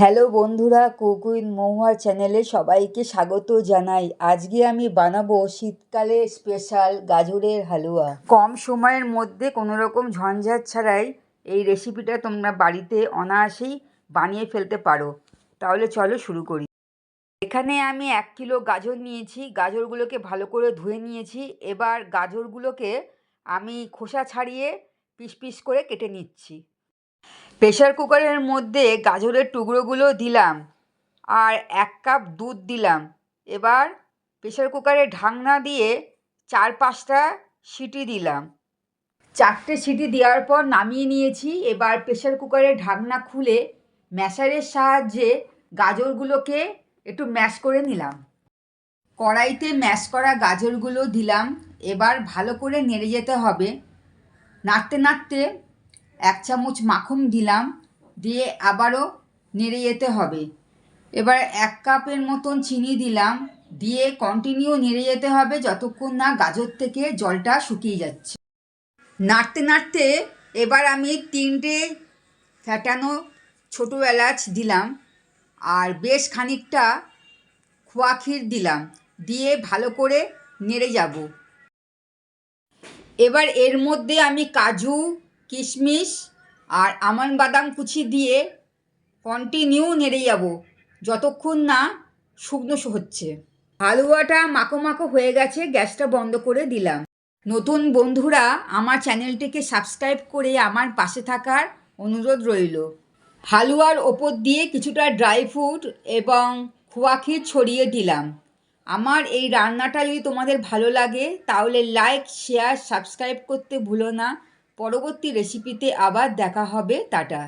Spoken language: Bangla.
হ্যালো বন্ধুরা কুকুইন মহুয়ার চ্যানেলে সবাইকে স্বাগত জানাই। আজকে আমি বানাবো শীতকালে স্পেশাল গাজরের হালুয়া। কম সময়ের মধ্যে কোনো রকম ঝঞ্ঝাট ছাড়াই এই রেসিপিটা তোমরা বাড়িতে অনায়াসেই বানিয়ে ফেলতে পারো। তাহলে চলো শুরু করি। এখানে আমি এক কিলো গাজর নিয়েছি, গাজরগুলোকে ভালো করে ধুয়ে নিয়েছি। এবার গাজরগুলোকে আমি খোসা ছাড়িয়ে পিস পিস করে কেটে নিচ্ছি। প্রেশার কুকারের মধ্যে গাজরের টুকরোগুলো দিলাম আর এক কাপ দুধ দিলাম। এবার প্রেশার কুকারে ঢাকনা দিয়ে চার পাঁচটা সিটি দিলাম। চারটে সিটি দেওয়ার পর নামিয়ে নিয়েছি। এবার প্রেশার কুকারের ঢাকনা খুলে ম্যাশারের সাহায্যে গাজরগুলোকে একটু ম্যাশ করে নিলাম। কড়াইতে ম্যাশ করা গাজরগুলো দিলাম। এবার ভালো করে নেড়ে যেতে হবে। নাড়তে নাড়তে এক চামচ মাখন দিলাম, দিয়ে আবারও নেড়ে যেতে হবে। এবার এক কাপের মতন চিনি দিলাম, দিয়ে কন্টিনিউ নেড়ে যেতে হবে যতক্ষণ না গাজর থেকে জলটা শুকিয়ে যাচ্ছে। নাড়তে নাড়তে এবার আমি তিনটে ফ্যাটানো ছোটো এলাচ দিলাম, আর বেশ খানিকটা খোয়া ক্ষীর দিলাম, দিয়ে ভালো করে নেড়ে যাব। এবার এর মধ্যে আমি কাজু কিশমিশ আর আমন্ড বাদাম কুচি দিয়ে কন্টিনিউ নেড়ে যাব, যতক্ষণ না শুকনো হচ্ছে। হালুয়াটা মাখো মাখো হয়ে গেছে, গ্যাসটা বন্ধ করে দিলাম। নতুন বন্ধুরা, আমার চ্যানেলটিকে সাবস্ক্রাইব করে আমার পাশে থাকার অনুরোধ রইল। হালুয়ার ওপর দিয়ে কিছুটা ড্রাই ফ্রুট এবং খোয়া ক্ষীর ছড়িয়ে দিলাম। আমার এই রান্নাটা যদি তোমাদের ভালো লাগে, তাহলে লাইক শেয়ার সাবস্ক্রাইব করতে ভুলো না। পরবর্তী রেসিপিতে আবার দেখা হবে টাটা।